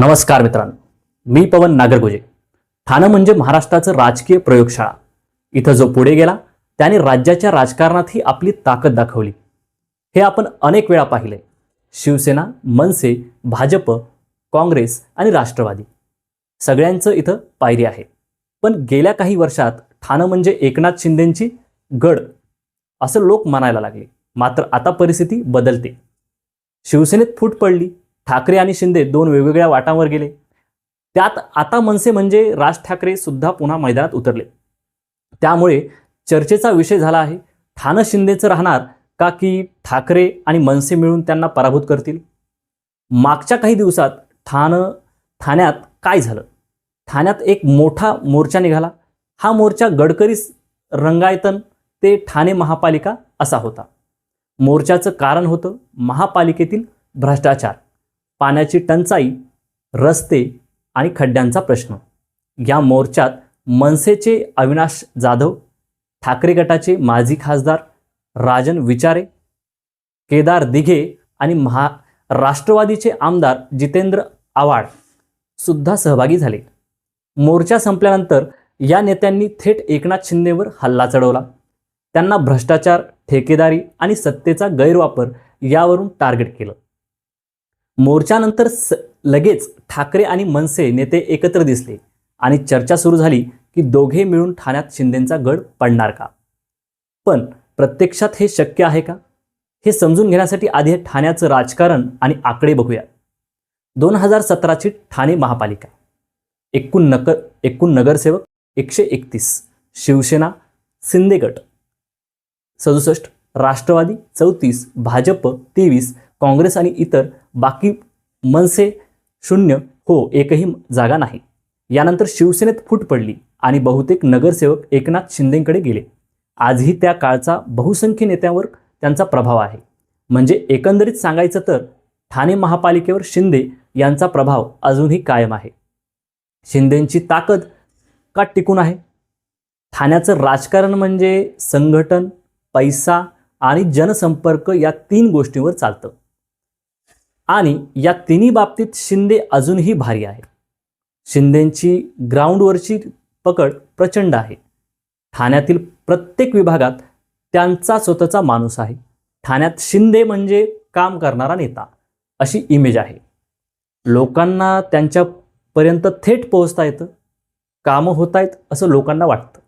नमस्कार मित्रांनो मी पवन नागरगोजे. ठाणं म्हणजे महाराष्ट्राचं राजकीय प्रयोगशाळा. इथं जो पुढे गेला त्याने राज्याच्या राजकारणातही आपली ताकद दाखवली. हे आपण अनेक वेळा पाहिले. शिवसेना मनसे भाजप काँग्रेस आणि राष्ट्रवादी. सगळ्यांचं इथं पायरी आहे. पण गेल्या काही वर्षात ठाणं म्हणजे एकनाथ शिंदेंची गड असं लोक म्हणायला लागले. मात्र आता परिस्थिती बदलते. शिवसेनेत फूट पडली. ठाकरे आणि शिंदे दोन वेगवेगळ्या वाटांवर गेले. त्यात आता मनसे म्हणजे राज ठाकरे सुद्धा पुन्हा मैदानात उतरले. त्यामुळे चर्चेचा विषय झाला आहे. ठाणं शिंदेचं राहणार का की ठाकरे आणि मनसे मिळून त्यांना पराभूत करतील? मागच्या काही दिवसात ठाणं ठाण्यात काय झालं? ठाण्यात एक मोठा मोर्चा निघाला. हा मोर्चा गडकरी रंगायतन ते ठाणे महापालिका असा होता. मोर्चाचं कारण होतं महापालिकेतील भ्रष्टाचार. पाण्याची टंचाई रस्ते आणि खड्ड्यांचा प्रश्न. या मोर्चात मनसेचे अविनाश जाधव ठाकरे गटाचे माजी खासदार राजन विचारे केदार दिघे आणि महा राष्ट्रवादीचे आमदार जितेंद्र आव्हाड सुद्धा सहभागी झाले. मोर्चा संपल्यानंतर या नेत्यांनी थेट एकनाथ शिंदेवर हल्ला चढवला. त्यांना भ्रष्टाचार ठेकेदारी आणि सत्तेचा गैरवापर यावरून टार्गेट केलं. मोर्चानंतर स लगेच ठाकरे आणि मनसे नेते एकत्र दिसले आणि चर्चा सुरू झाली की दोघे मिळून ठाण्यात शिंदेंचा गड पडणार का? पण प्रत्यक्षात हे शक्य आहे का? हे समजून घेण्यासाठी आधी ठाण्याचं राजकारण आणि आकडे बघूया. दोन हजार सतराची ठाणे महापालिका. एकूण नक एकूण नगरसेवक एकशे एकतीस शिवसेना शिंदे गट. सदुसष्ट राष्ट्रवादी चौतीस भाजप तेवीस काँग्रेस आणि इतर बाकी मनसे शून्य हो एकही जागा नाही. यानंतर शिवसेनेत फूट पडली आणि बहुतेक नगरसेवक एकनाथ शिंदेंकडे गेले. आजही त्या काळचा बहुसंख्य नेत्यांवर त्यांचा प्रभाव आहे. म्हणजे एकंदरीत सांगायचं तर ठाणे महापालिकेवर शिंदे यांचा प्रभाव अजूनही कायम आहे. शिंदेंची ताकद का टिकून आहे. ठाण्याचं राजकारण म्हणजे संघटन पैसा आणि जनसंपर्क या तीन गोष्टींवर चालतं. आणि या तिन्ही बाबतीत शिंदे अजूनही भारी आहे. शिंदेंची ग्राउंडवरची पकड प्रचंड आहे. ठाण्यातील प्रत्येक विभागात त्यांचा स्वतःचा माणूस आहे. ठाण्यात शिंदे म्हणजे काम करणारा नेता अशी इमेज आहे. लोकांना त्यांच्यापर्यंत थेट पोहोचता येतं. कामं होत आहेत असं लोकांना वाटतं.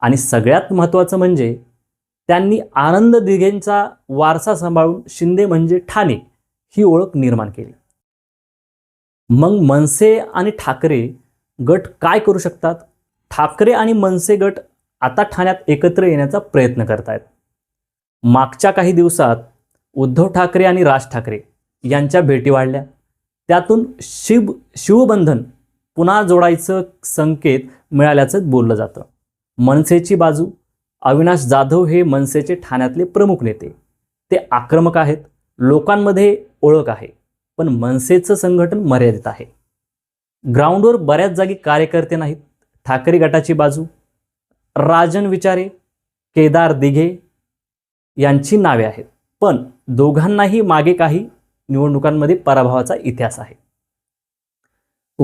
आणि सगळ्यात महत्त्वाचं म्हणजे त्यांनी आनंद दिघेंचा वारसा सांभाळून शिंदे म्हणजे ठाणे. ही ओळख निर्माण केली. मग मनसे आणि ठाकरे गट काय करू शकतात? ठाकरे आणि मनसे गट आता ठाण्यात एकत्र येण्याचा प्रयत्न करतायत. मागच्या काही दिवसात उद्धव ठाकरे आणि राज ठाकरे यांच्या भेटी वाढल्या. त्यातून शिव शिवबंधन पुन्हा जोडायचं संकेत मिळाल्याचं बोललं जातं. मनसेची बाजू अविनाश जाधव हे मनसेचे ठाण्यातले प्रमुख नेते. ते आक्रमक आहेत. लोकांमध्ये ओळख आहे पण मनसेचं संघटन मर्यादित आहे. ग्राउंडवर बऱ्याच जागी कार्यकर्ते नाहीत. ठाकरे गटाची बाजू राजन विचारे केदार दिघे यांची नावे आहेत. पण दोघांनाही मागे काही निवडणुकांमध्ये पराभवाचा इतिहास आहे.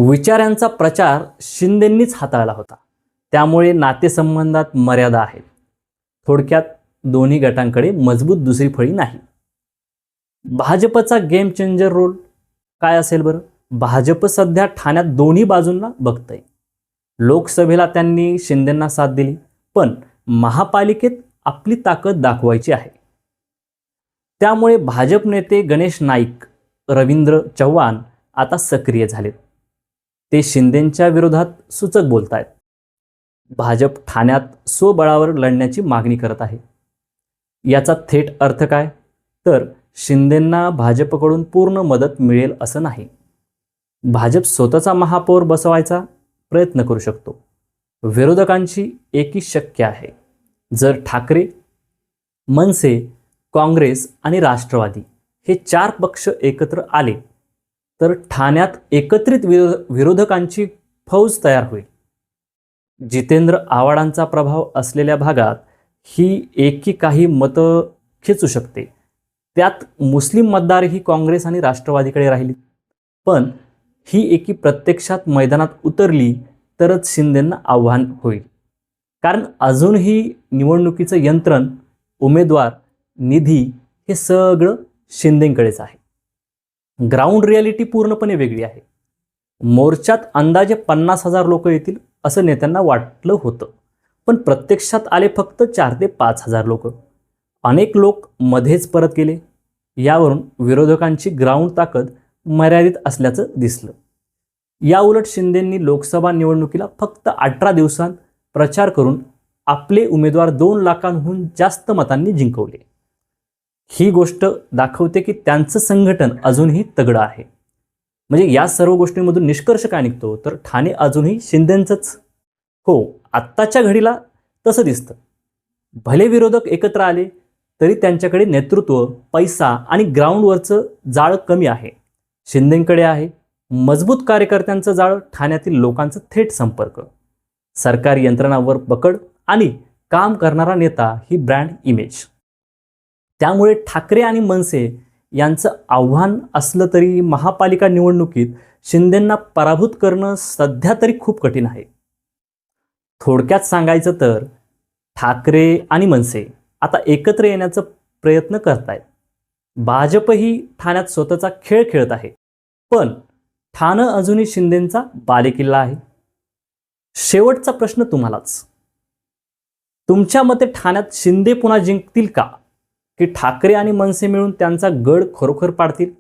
विचारांचा प्रचार शिंदेंनीच हाताळला होता. त्यामुळे नातेसंबंधात मर्यादा आहेत. थोडक्यात दोन्ही गटांकडे मजबूत दुसरी फळी नाही. भाजपचा गेम चेंजर रोल काय असेल बरं? भाजप सध्या ठाण्यात दोन्ही बाजूंना बघतंय. लोकसभेला त्यांनी शिंदेंना साथ दिली पण महापालिकेत आपली ताकद दाखवायची आहे. त्यामुळे भाजप नेते गणेश नाईक रवींद्र चव्हाण आता सक्रिय झालेत. ते शिंदेंच्या विरोधात सूचक बोलत आहेत भाजप ठाण्यात स्वबळावर लढण्याची मागणी करत आहे. याचा थेट अर्थ काय? तर शिंदेंना भाजपकडून पूर्ण मदत मिळेल असं नाही. भाजप स्वतःचा महापौर बसवायचा प्रयत्न करू शकतो. विरोधकांची एकी शक्य आहे. जर ठाकरे मनसे काँग्रेस आणि राष्ट्रवादी हे चार पक्ष एकत्र आले तर ठाण्यात एकत्रित विरोध विरोधकांची फौज तयार होईल. जितेंद्र आव्हाडांचा प्रभाव असलेल्या भागात ही एकी काही मतं खेचू शकते. त्यात मुस्लिम मतदारही काँग्रेस आणि राष्ट्रवादीकडे राहिली. पण ही एकी प्रत्यक्षात मैदानात उतरली तरच शिंदेंना आव्हान होईल. कारण अजूनही निवडणुकीचं यंत्रण उमेदवार निधी हे सगळं शिंदेंकडेच आहे. ग्राउंड रियालिटी पूर्णपणे वेगळी आहे. मोर्चात अंदाजे पन्नास हजार लोक येतील असं नेत्यांना वाटलं होतं. पण प्रत्यक्षात आले फक्त चार ते पाच हजार लोक. अनेक लोक मध्येच परत गेले. यावरून विरोधकांची ग्राउंड ताकद मर्यादित असल्याचं दिसलं. याउलट शिंदेंनी लोकसभा निवडणुकीला फक्त अठरा दिवसांत प्रचार करून आपले उमेदवार दोन लाखांहून जास्त मतांनी जिंकवले. ही गोष्ट दाखवते की त्यांचं संघटन अजूनही तगडं आहे. म्हणजे या सर्व गोष्टींमधून निष्कर्ष काय निघतो? तर ठाणे अजूनही शिंदेंचंच. हो आत्ताच्या घडीला तसं दिसतं. भले विरोधक एकत्र आले तरी त्यांच्याकडे नेतृत्व पैसा आणि ग्राउंडवरचं जाळं कमी आहे. शिंदेंकडे आहे. मजबूत कार्यकर्त्यांचं जाळं ठाण्यातील लोकांचं थेट संपर्क. सरकारी यंत्रणांवर पकड आणि काम करणारा नेता ही ब्रँड इमेज. त्यामुळे ठाकरे आणि मनसे यांचं आव्हान असलं तरी महापालिका निवडणुकीत शिंदेंना पराभूत करणं सध्या तरी खूप कठीण आहे. थोडक्यात सांगायचं तर ठाकरे आणि मनसे आता एकत्र येण्याचा प्रयत्न करतायत. भाजपही ठाण्यात स्वतःचा खेळ खेळत आहे. पण ठाणं अजूनही शिंदेंचा बालेकिल्ला आहे. शेवटचा प्रश्न तुम्हालाच. तुमच्या मते ठाण्यात शिंदे पुन्हा जिंकतील का? की ठाकरे आणि मनसे मिळून त्यांचा गड खरोखर पाडतील?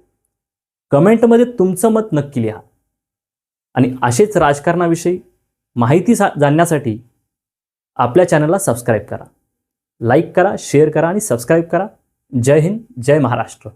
कमेंटमध्ये तुमचं मत नक्की लिहा. आणि असेच राजकारणाविषयी माहिती सा जाणण्यासाठी आपल्या चॅनलला सबस्क्राईब करा. लाईक करा शेअर करा आणि सबस्क्राईब करा. जय हिंद जय महाराष्ट्र.